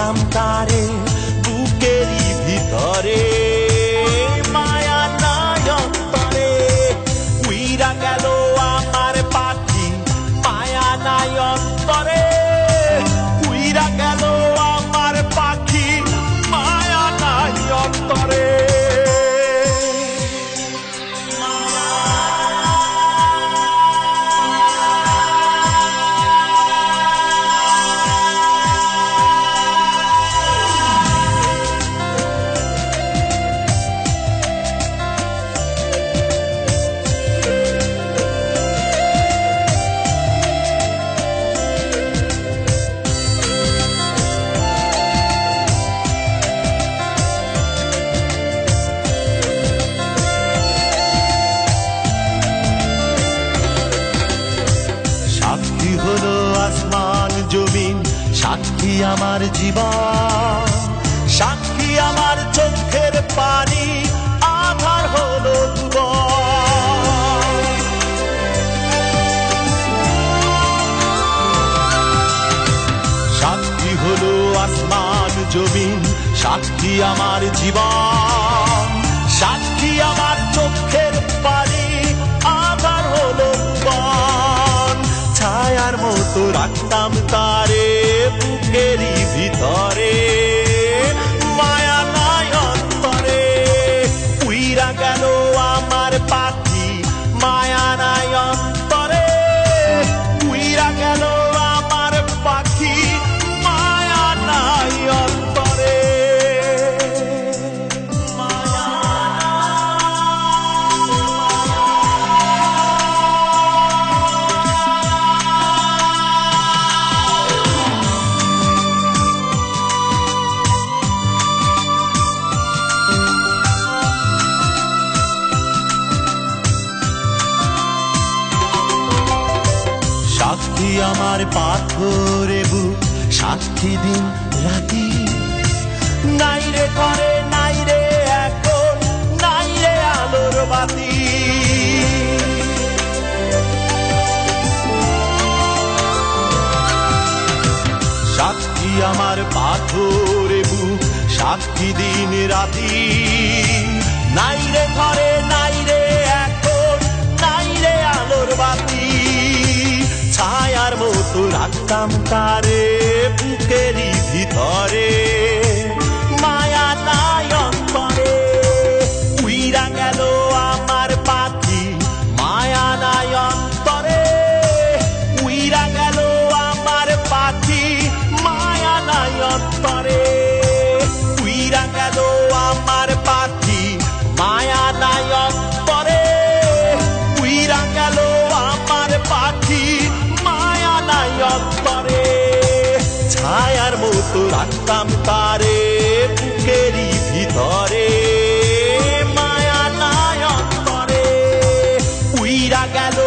জানতাম তারে বুকেরই ভিতরে। সাক্ষী আমার জীবন, সাক্ষী আমার চোখের পানি, আধার হলো। সাক্ষী হলো আসমান, জমিন, সাক্ষী আমার জীবন, সাক্ষী আমার আমার পাথরে বুক সাক্ষী দিন রাতি। নাই রে ঘরে, নাই রে এখন, নাই রে আলোর বাতি। সাক্ষী আমার পাথরে বুক সাক্ষী দিন রাতি। নাই রে ঘরে, নাই রে রাখতাম তারে বুকেরই ভিতরে। রাখতাম তারে বুকেরই ভিতরে মায়া নায়ক করে। উইরা গেল